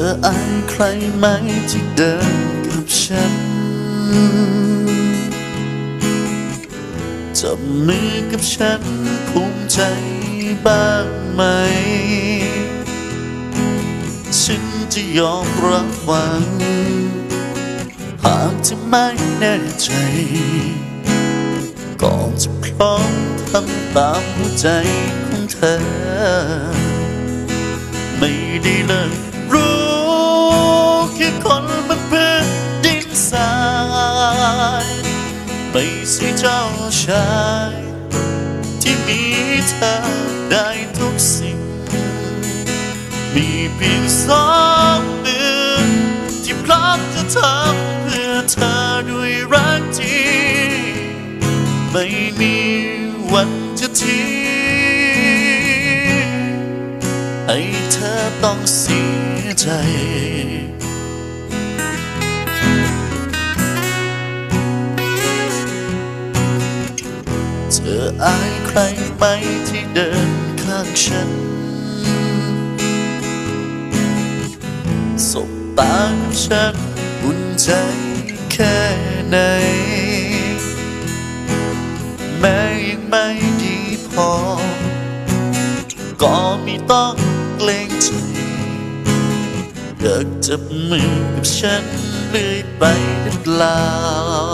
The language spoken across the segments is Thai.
ออายใครไหมที่เดินกับฉันจับมือกับฉันภูมิใจบ้างไหม ฉันจะยอมรับฟังหากจะไม่แน่ใจก็จะพร้อมทำตามหัวใจของเธอ ไม่ได้เลยรู้ ชาย ที่มีเธอได้ทุกสิ่ง มีเพียงสองมือที่พร้อมจะทำเพื่อเธอด้วยรักที่ไม่มีวันจะทิ้งให้เธอต้องเสียใจ ธออายใครไหมที่เดินข้างฉัน สบตากับฉันอุ่นใจแค่ไหน แม้ยังไม่ดีพอ ก็ไม่ต้องเกรงใจอยากจับมือกับฉันเรื่อยไปหรือเปล่า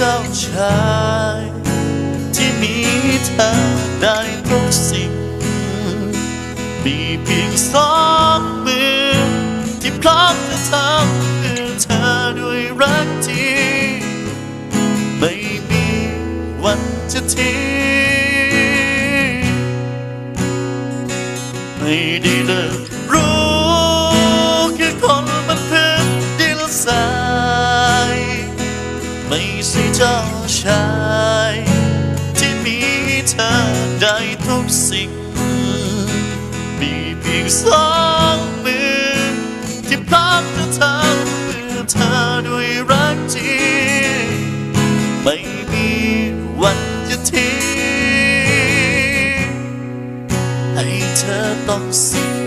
เจ้าชาย ที่มีเธอได้ทุกสิ่ง มีเพียงสองมือ ที่พร้อมจะทำเพื่อเธอด้วยรักที่ ไม่มีวันจะทิ้งไม่ได้เลยรู้ เจ้าชายที่มีเธอได้ทุกสิ่ง มีเพียงสองมือ ที่พร้อมจะทำเพื่อเธอด้วยรักที่ไม่มีวันจะทิ้งให้เธอต้องเสีย